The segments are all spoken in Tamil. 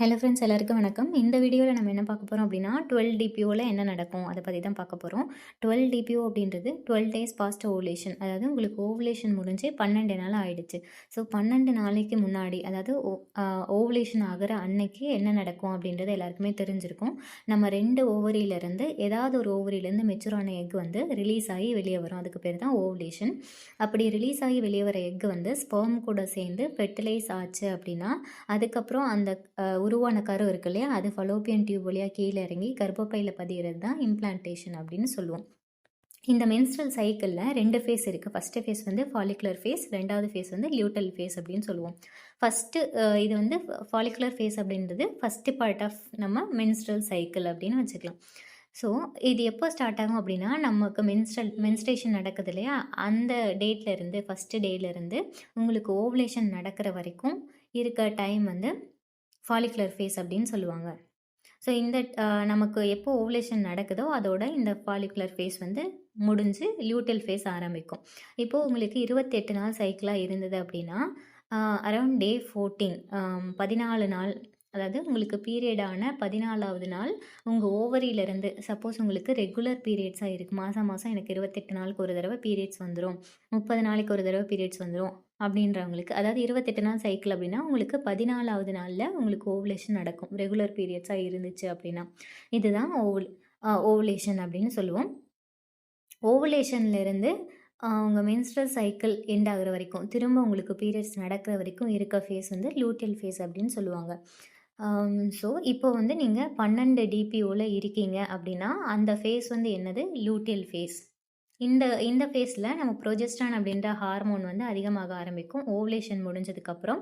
ஹலோ ஃப்ரெண்ட்ஸ் எல்லாருக்கும் வணக்கம். இந்த வீடியோவில் நம்ம என்ன பார்க்க போகிறோம் அப்படின்னா டுவெல் டிபிஓவில் என்ன நடக்கும்? அதை பற்றி தான் பார்க்க போகிறோம் டுவெல் டிபிஓ அப்படின்றது டுவெல் டேஸ் பாஸ்ட் ஓவலேஷன் அதாவது உங்களுக்கு ஓவலேஷன் முடிஞ்சு பன்னெண்டு நாள் ஆயிடுச்சு. ஸோ பன்னெண்டு நாளைக்கு முன்னாடி அதாவது ஓவலேஷன் ஆகிற அன்னைக்கு என்ன நடக்கும் அப்படின்றது எல்லாருக்குமே தெரிஞ்சிருக்கும். நம்ம ரெண்டு ஓவரியிலேருந்து ஏதாவது ஒரு ஓவரியிலேருந்து மெச்சூரான எக் வந்து ரிலீஸ் ஆகி வெளியே வரும். அதுக்கு பேர் தான் ஓவலேஷன் அப்படி ரிலீஸ் ஆகி வெளியே வர எக் வந்து ஸ்பெர்ம் கூட சேர்ந்து ஃபெர்டிலைஸ் ஆச்சு அப்படின்னா அதுக்கப்புறம் அந்த உருவான கரு இருக்கு இல்லையா? அது ஃபலோப்பியன் டியூப் வழியாக கீழே இறங்கி கர்ப்பப்பையில் பதிகிறது தான் இம்ப்ளான்டேஷன் அப்படின்னு சொல்லுவோம். இந்த மென்ஸ்ட்ரல் சைக்கிளில் ரெண்டு ஃபேஸ் இருக்குது ஃபஸ்ட்டு ஃபேஸ் வந்து ஃபாலிகுலர் ஃபேஸ் ரெண்டாவது ஃபேஸ் வந்து லியூட்டல் ஃபேஸ் அப்படின்னு சொல்லுவோம். ஃபஸ்ட்டு இது வந்து ஃபாலிகுலர் ஃபேஸ் அப்படின்றது ஃபஸ்ட்டு பார்ட் ஆஃப் நம்ம மென்ஸ்ட்ரல் சைக்கிள் அப்படின்னு வச்சுக்கலாம். ஸோ இது எப்போ ஸ்டார்ட் ஆகும் அப்படின்னா நமக்கு மென்ஸ்ட்ரல் மென்ஸ்ட்ரேஷன் நடக்குது இல்லையா? அந்த டேட்லேருந்து ஃபஸ்ட்டு டேலேருந்து உங்களுக்கு ஓவலேஷன் நடக்கிற வரைக்கும் இருக்க டைம் வந்து ஃபாலிகுலர் ஃபேஸ் அப்படின்னு சொல்லுவாங்க. ஸோ இந்த நமக்கு எப்போ ஓவலேஷன் நடக்குதோ அதோட இந்த ஃபாலிகுலர் ஃபேஸ் வந்து முடிஞ்சு லியூட்டல் ஃபேஸ் ஆரம்பிக்கும். இப்போது உங்களுக்கு இருபத்தெட்டு நாள் சைக்கிளாக இருந்தது அப்படின்னா அரவுண்ட் டே ஃபோர்டீன் பதினாலு நாள் அதாவது உங்களுக்கு பீரியடான பதினாலாவது நாள் உங்கள் ஓவரியிலேருந்து சப்போஸ் உங்களுக்கு ரெகுலர் பீரியட்ஸாக இருக்குது மாதம் மாதம் எனக்கு இருபத்தெட்டு நாளுக்கு ஒரு தடவை பீரியட்ஸ் வந்துடும் முப்பது நாளைக்கு ஒரு தடவை பீரியட்ஸ் வந்துடும் அப்படின்றவங்களுக்கு அதாவது இருபத்தெட்டு நாள் சைக்கிள் அப்படின்னா உங்களுக்கு பதினாலாவது நாளில் உங்களுக்கு ஓவலேஷன் நடக்கும். ரெகுலர் பீரியட்ஸாக இருந்துச்சு அப்படின்னா. இதுதான் ஓவல் ஓவலேஷன் அப்படின்னு சொல்லுவோம். ஓவலேஷன்லேருந்து உங்கள் மென்ஸ்ட்ரல் சைக்கிள் எண்ட் ஆகுற வரைக்கும் திரும்ப உங்களுக்கு பீரியட்ஸ் நடக்கிற வரைக்கும் இருக்க ஃபேஸ் வந்து லூட்டியல் ஃபேஸ் அப்படின்னு சொல்லுவாங்க. ஸோ இப்போ வந்து நீங்கள் பன்னெண்டு டிபிஓவில் இருக்கீங்க அப்படின்னா அந்த ஃபேஸ் வந்து என்னது? லூட்டியல் ஃபேஸ் இந்த இந்த ஃபேஸில் நம்ம ப்ரொஜெஸ்டான் அப்படின்ற ஹார்மோன் வந்து அதிகமாக ஆரம்பிக்கும். ஓவலேஷன் முடிஞ்சதுக்கப்புறம்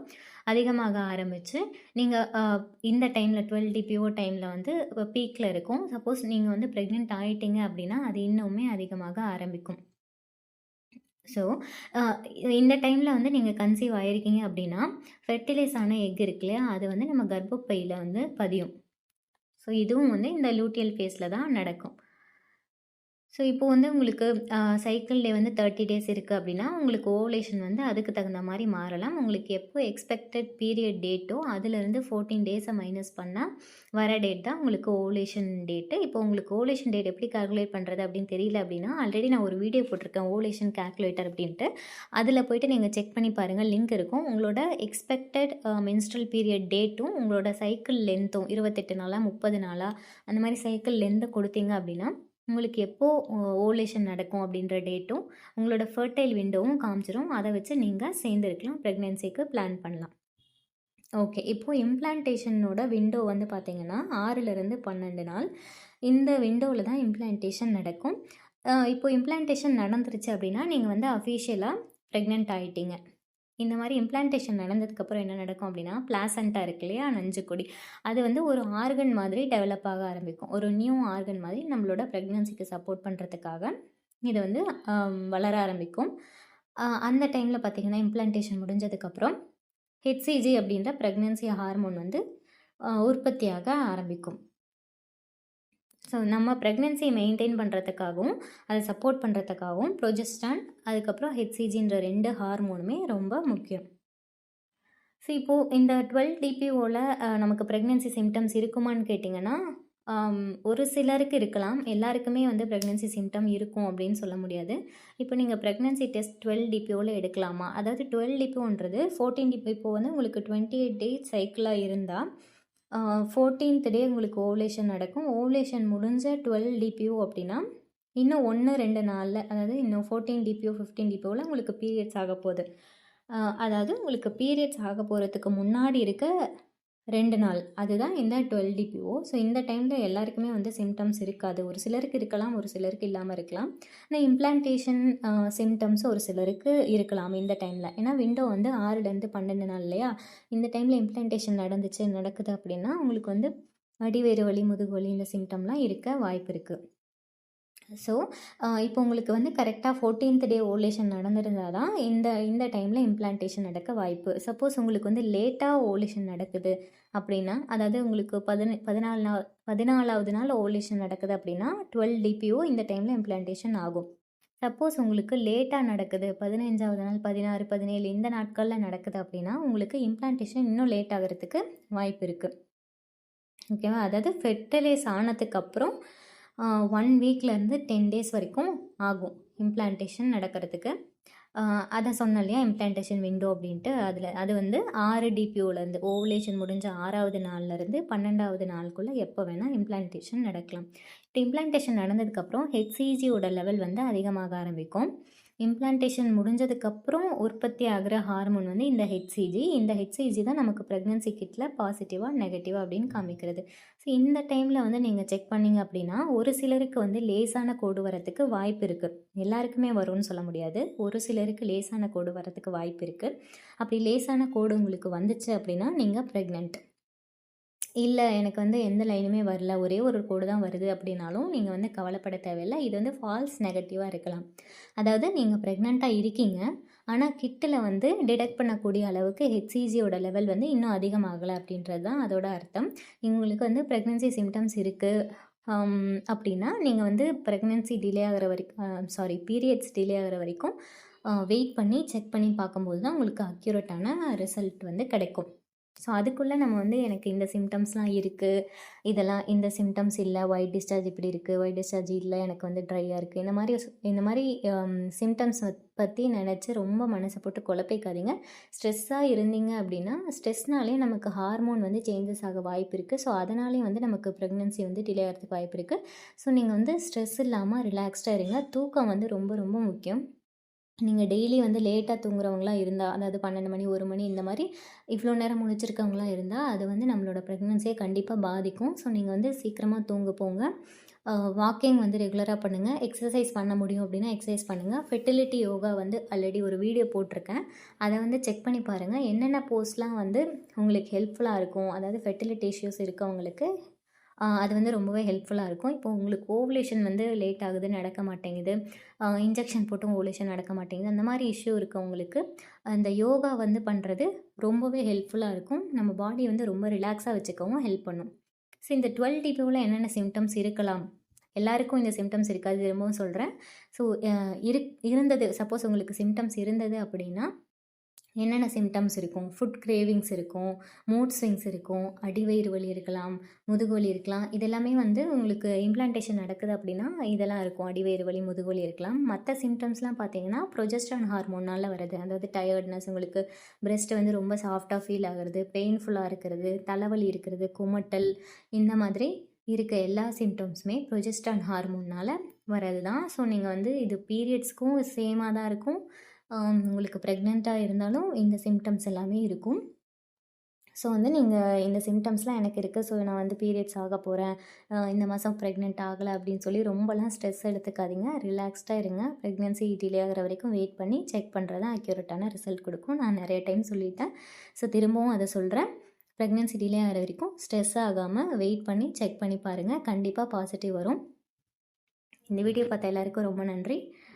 அதிகமாக ஆரம்பித்து நீங்கள் இந்த டைமில் டுவெல் டிபிஓ டைமில் வந்து பீக்கில் இருக்கும். சப்போஸ் நீங்கள் வந்து ப்ரெக்னென்ட் ஆகிட்டீங்க அப்படின்னா அது இன்னுமே அதிகமாக ஆரம்பிக்கும். ஸோ இந்த டைமில் வந்து நீங்கள் கன்சீவ் ஆகிருக்கீங்க அப்படின்னா ஃபெர்டிலைஸ் ஆன எக் இருக்கு இல்லையா? அது வந்து நம்ம கர்ப்பப்பையில் வந்து பதியும். ஸோ இதுவும் வந்து இந்த லூட்டியல் ஃபேஸில் தான் நடக்கும். ஸோ இப்போது வந்து உங்களுக்கு சைக்கிள் டே வந்து தேர்ட்டி டேஸ் இருக்குது அப்படின்னா உங்களுக்கு ஓவலேஷன் வந்து அதுக்கு தகுந்த மாதிரி மாறலாம். உங்களுக்கு எப்போ எக்ஸ்பெக்டட் பீரியட் டேட்டோ அதுலேருந்து ஃபோர்டீன் டேஸை மைனஸ் பண்ணால் வர டேட் தான் உங்களுக்கு ஓவலேஷன் டேட்டு இப்போ உங்களுக்கு ஓவலேஷன் டேட் எப்படி கால்குலேட் பண்ணுறது அப்படின்னு தெரியல அப்படின்னா ஆல்ரெடி நான் ஒரு வீடியோ போட்டிருக்கேன் ஓவலேஷன் கால்குலேட்டர் அப்படின்ட்டு. அதில் போயிட்டு நீங்கள் செக் பண்ணி பாருங்கள் லிங்க் இருக்கும். உங்களோட எக்ஸ்பெக்டட் மென்ஸ்ட்ரல் பீரியட் டேட்டும் உங்களோட சைக்கிள் லென்த்தும் இருபத்தெட்டு நாளாக முப்பது நாளாக அந்த மாதிரி சைக்கிள் லென்த்தை கொடுத்தீங்க அப்படின்னா உங்களுக்கு எப்போது ஓவலேஷன் நடக்கும் அப்படின்ற டேட்டும் உங்களோட ஃபர்டைல் விண்டோவும் காமிச்சிரும். அதை வச்சு நீங்கள் சேர்ந்துருக்கலாம். ப்ரெக்னென்சிக்கு பிளான் பண்ணலாம். ஓகே இப்போது இம்ப்ளான்டேஷனோட விண்டோ வந்து பார்த்தீங்கன்னா ஆறுலேருந்து பன்னெண்டு நாள் இந்த விண்டோவில் தான் இம்ப்ளான்டேஷன் நடக்கும். இப்போது இப்போ இம்ப்ளான்டேஷன் நடந்துருச்சு அப்படின்னா நீங்கள் வந்து அஃபீஷியலாக ப்ரெக்னென்ட் ஆகிட்டீங்க இந்த மாதிரி இம்ப்ளான்டேஷன் நடந்ததுக்கப்புறம் என்ன நடக்கும் அப்படின்னா பிளாசண்டா இருக்கு இல்லையா? கொடி அது வந்து ஒரு ஆர்கன் மாதிரி டெவலப் ஆக ஆரம்பிக்கும். ஒரு நியூ ஆர்கன் மாதிரி நம்மளோட ப்ரெக்னன்சிக்கு சப்போர்ட் பண்ணுறதுக்காக இது வந்து வளர ஆரம்பிக்கும். அந்த டைமில் பார்த்தீங்கன்னா இம்ப்ளான்டேஷன் முடிஞ்சதுக்கப்புறம் ஹெச்சிஜி அப்படின்ற ப்ரெக்னன்சி ஹார்மோன் வந்து உற்பத்தியாக ஆரம்பிக்கும். ஸோ நம்ம ப்ரெக்னென்சியை மெயின்டைன் பண்ணுறதுக்காகவும் அதை சப்போர்ட் பண்ணுறதுக்காகவும் ப்ரொஜெஸ்டான் அதுக்கப்புறம் ஹெச்சிஜின்ற ரெண்டு ஹார்மோனுமே ரொம்ப முக்கியம். ஸோ இப்போது இந்த டுவெல் டிபிஓவில் நமக்கு ப்ரெக்னென்சி சிம்டம்ஸ் இருக்குமான்னு கேட்டிங்கன்னா ஒரு சிலருக்கு இருக்கலாம். எல்லாருக்குமே வந்து ப்ரெக்னென்சி சிம்டம் இருக்கும் அப்படின்னு சொல்ல முடியாது. இப்போ நீங்கள் ப்ரெக்னென்சி டெஸ்ட் டுவெல் டிபிஓவில் எடுக்கலாமா? அதாவது டுவெல் டிபிஓன்றது ஃபோர்டீன் டிபி இப்போ வந்து உங்களுக்கு டுவெண்ட்டி எயிட் டேஸ் சைக்கிளாக இருந்தால் ஃபோர்டீன்த் டே உங்களுக்கு ஓவலேஷன் நடக்கும். ஓவலேஷன் முடிஞ்ச டுவெல் டிபிஓ அப்படின்னா இன்னும் ஒன்று ரெண்டு நாளில் அதாவது இன்னும் ஃபோர்டீன் டிபிஓ ஃபிஃப்டீன் டிபிஓவில் உங்களுக்கு பீரியட்ஸ் ஆக போகுது. அதாவது உங்களுக்கு பீரியட்ஸ் ஆக போகிறதுக்கு முன்னாடி இருக்க ரெண்டு நாள். அதுதான் இந்த டுவெல் டிபிஓ ஸோ இந்த டைமில் எல்லாருக்குமே வந்து சிம்டம்ஸ் இருக்காது. ஒரு சிலருக்கு இருக்கலாம் ஒரு சிலருக்கு இல்லாமல் இருக்கலாம். இந்த இம்ப்ளான்டேஷன் சிம்டம்ஸ் ஒரு சிலருக்கு இருக்கலாம் இந்த டைமில் ஏன்னா விண்டோ வந்து ஆறுலேருந்து பன்னெண்டு நாள் இல்லையா? இந்த டைமில் இம்ப்ளான்டேஷன் நடந்துச்சு நடக்குது அப்படின்னா உங்களுக்கு வந்து அடிவேறு வலி முதுகு வலி இந்த சிம்டம்லாம் இருக்க வாய்ப்பு இருக்குது ஸோ இப்போ உங்களுக்கு வந்து கரெக்டாக ஃபோர்டீன்த் டே ஓலேஷன் நடந்திருந்தால் தான் இந்த இந்த டைமில் இம்ப்ளான்டேஷன் நடக்க வாய்ப்பு. சப்போஸ் உங்களுக்கு வந்து லேட்டாக ஓலேஷன் நடக்குது அப்படின்னா அதாவது உங்களுக்கு பதின பதினாலு நாள் பதினாலாவது நாள் ஓலேஷன் நடக்குது அப்படின்னா டுவெல் டிபிஓ இந்த டைமில் இம்ப்ளான்டேஷன் ஆகும். சப்போஸ் உங்களுக்கு லேட்டாக நடக்குது பதினஞ்சாவது நாள் பதினாறு பதினேழு இந்த நாட்களில் நடக்குது அப்படின்னா உங்களுக்கு இம்ப்ளான்டேஷன் இன்னும் லேட் ஆகிறதுக்கு வாய்ப்பு இருக்குது ஓகேவா அதாவது ஃபெர்டிலைஸ் ஆனதுக்கப்புறம் ஒன் வீக்லேருந்து டென் டேஸ் வரைக்கும் ஆகும் இம்ப்ளான்டேஷன் நடக்கிறதுக்கு. அதை சொன்னேன் இல்லையா இம்ப்ளான்டேஷன் விண்டோ அப்படின்ட்டு. அதில் அது வந்து ஆறு டிபியூலேருந்து ஓவலேஷன் முடிஞ்ச ஆறாவது நாள்லேருந்து பன்னெண்டாவது நாளுக்குள்ளே எப்போ வேணால் இம்ப்ளான்டேஷன் நடக்கலாம். இப்போ இம்ப்ளான்டேஷன் நடந்ததுக்கப்புறம் ஹெச்சிஜியோட லெவல் வந்து அதிகமாக ஆரம்பிக்கும். இம்ப்ளான்டேஷன் முடிஞ்சதுக்கப்புறம் உற்பத்தி ஆகிற ஹார்மோன் வந்து இந்த ஹெச்சிஜி இந்த ஹெச்சிஜி தான் நமக்கு ப்ரெக்னென்சி கிட்டில் பாசிட்டிவாக நெகட்டிவாக அப்படின்னு காமிக்கிறது. ஸோ இந்த டைமில் வந்து நீங்கள் செக் பண்ணிங்க அப்படின்னா ஒரு சிலருக்கு வந்து லேசான கோடு வரத்துக்கு வாய்ப்பு இருக்குது எல்லாருக்குமே வரும்னு சொல்ல முடியாது. ஒரு சிலருக்கு லேசான கோடு வரத்துக்கு வாய்ப்பு இருக்குது அப்படி லேசான கோடு உங்களுக்கு வந்துச்சு அப்படின்னா நீங்கள் ப்ரெக்னென்ட் இல்லை எனக்கு வந்து எந்த லைனுமே வரல. ஒரே ஒரு கோடு தான் வருது அப்படின்னாலும் நீங்கள் வந்து கவலைப்பட தேவையில்லை. இது வந்து ஃபால்ஸ் நெகட்டிவாக இருக்கலாம். அதாவது நீங்கள் ப்ரெக்னெண்ட்டாக இருக்கீங்க. ஆனால் கிட்டில் வந்து டிடெக்ட் பண்ணக்கூடிய அளவுக்கு ஹெச்சிஜியோட லெவல் வந்து இன்னும் அதிகமாகலை அப்படின்றது தான் அதோட அர்த்தம். உங்களுக்கு வந்து ப்ரெக்னென்சி சிம்டம்ஸ் இருக்குது அப்படின்னா நீங்கள் வந்து ப்ரெக்னென்சி டிலே ஆகிற வரைக்கும் சாரி பீரியட்ஸ் டிலே ஆகிற வரைக்கும் வெயிட் பண்ணி செக் பண்ணி பார்க்கும்போது தான் உங்களுக்கு அக்யூரேட்டான ரிசல்ட் வந்து கிடைக்கும். ஸோ அதுக்குள்ளே நம்ம வந்து எனக்கு இந்த சிம்டம்ஸ்லாம் இருக்குது இதெல்லாம் இந்த சிம்டம்ஸ் இல்லை. ஒயிட் டிஸ்சார்ஜ் இப்படி இருக்குது ஒயிட் டிஸ்சார்ஜ் இல்லை. எனக்கு வந்து ட்ரையாக இருக்குது இந்த மாதிரி இந்த மாதிரி சிம்டம்ஸ் பற்றி நினச்சி ரொம்ப மனசை போட்டு குழப்பிக்காதீங்க. ஸ்ட்ரெஸ்ஸாக இருந்தீங்க அப்படின்னா ஸ்ட்ரெஸ்னாலே நமக்கு ஹார்மோன் வந்து சேஞ்சஸ் ஆக வாய்ப்பு இருக்குது ஸோ அதனாலே வந்து நமக்கு ப்ரெக்னென்சி வந்து டிலே ஆகிறதுக்கு வாய்ப்பு இருக்குது ஸோ நீங்கள் வந்து ஸ்ட்ரெஸ் இல்லாமல் ரிலாக்ஸ்டாக இருங்க. தூக்கம் வந்து ரொம்ப ரொம்ப முக்கியம். நீங்கள் டெய்லி வந்து லேட்டாக தூங்குறவங்களாம் இருந்தால் அதாவது பன்னெண்டு மணி ஒரு மணி இந்த மாதிரி இவ்வளோ நேரம் முடிச்சிருக்கவங்களாம் இருந்தால் அது வந்து நம்மளோட ப்ரெக்னென்சியை கண்டிப்பாக பாதிக்கும். ஸோ நீங்கள் வந்து சீக்கிரமாக தூங்க போங்க. வாக்கிங் வந்து ரெகுலராக பண்ணுங்கள் எக்ஸசைஸ் பண்ண முடியும் அப்படின்னா எக்ஸசைஸ் பண்ணுங்கள் ஃபெர்டிலிட்டி யோகா வந்து ஆல்ரெடி ஒரு வீடியோ போட்டிருக்கேன். அதை வந்து செக் பண்ணி பாருங்கள் என்னென்ன போஸ்ட்லாம் வந்து உங்களுக்கு ஹெல்ப்ஃபுல்லாக இருக்கும்? அதாவது ஃபெர்டிலிட்டி இஷ்யூஸ் இருக்கவங்களுக்கு அது வந்து ரொம்பவே ஹெல்ப்ஃபுல்லாக இருக்கும். இப்போ உங்களுக்கு ஓவலேஷன் வந்து லேட் ஆகுது நடக்க மாட்டேங்குது. இன்ஜெக்ஷன் போட்டும் ஓவலேஷன் நடக்க மாட்டேங்குது. அந்த மாதிரி இஷ்யூ இருக்கவங்களுக்கு அந்த யோகா வந்து பண்ணுறது ரொம்பவே ஹெல்ப்ஃபுல்லாக இருக்கும். நம்ம பாடி வந்து ரொம்ப ரிலாக்ஸாக வச்சுக்கவும் ஹெல்ப் பண்ணும். ஸோ இந்த டுவெல் டிபியூவில் என்னென்ன சிம்டம்ஸ் இருக்கலாம்? எல்லாருக்கும் இந்த சிம்டம்ஸ் இருக்காது திரும்பவும் சொல்கிறேன் ஸோ இரு இருந்தது சப்போஸ் உங்களுக்கு சிம்டம்ஸ் இருந்தது அப்படின்னா என்னென்ன சிம்டம்ஸ் இருக்கும்? ஃபுட் கிரேவிங்ஸ் இருக்கும் மூட் ஸ்விங்ஸ் இருக்கும் அடிவயிறு வலி இருக்கலாம் முதுகு வலி இருக்கலாம். இதெல்லாமே வந்து உங்களுக்கு இம்ப்ளான்டேஷன் நடக்குது அப்படின்னா இதெல்லாம் இருக்கும். அடிவயிறு வலி முதுகு வலி இருக்கலாம். மற்ற சிம்டம்ஸ்லாம் பார்த்தீங்கன்னா ப்ரொஜெஸ்ட்ரான் ஹார்மோனால் வருது. அதாவது டயர்ட்னஸ் உங்களுக்கு பிரெஸ்ட் வந்து ரொம்ப சாஃப்டாக ஃபீல் ஆகுறது பெயின்ஃபுல்லாக இருக்கிறது தலைவலி இருக்கிறது குமட்டல் இந்த மாதிரி இருக்க எல்லா சிம்டம்ஸுமே ப்ரொஜெஸ்ட்ரான் ஹார்மோனால் வரது தான் ஸோ நீங்கள் வந்து இது பீரியட்ஸ்க்கும் சேமாக தான் இருக்கும். உங்களுக்கு ப்ரெக்னெண்ட்டாக இருந்தாலும் இந்த சிம்டம்ஸ் எல்லாமே இருக்கும். ஸோ வந்து நீங்கள் இந்த சிம்டம்ஸ்லாம் எனக்கு இருக்குது ஸோ நான் வந்து பீரியட்ஸ் ஆக போகிறேன் இந்த மாதம் ப்ரெக்னென்ட் ஆகலை அப்படின்னு சொல்லி ரொம்பலாம் ஸ்ட்ரெஸ் எடுத்துக்காதீங்க. ரிலாக்ஸ்டாக இருங்க. ப்ரெக்னென்சி டிலே ஆகிற வரைக்கும் வெயிட் பண்ணி செக் பண்ணுறது தான் அக்யூரேட்டான ரிசல்ட் கொடுக்கும். நான் நிறைய டைம் சொல்லிட்டேன். ஸோ திரும்பவும் அதை சொல்கிறேன் ப்ரெக்னென்சி டிலே ஆகிற வரைக்கும் ஸ்ட்ரெஸ் ஆகாமல் வெயிட் பண்ணி செக் பண்ணி பாருங்கள் கண்டிப்பாக பாசிட்டிவ் வரும். இந்த வீடியோ பார்த்த எல்லாருக்கும் ரொம்ப நன்றி.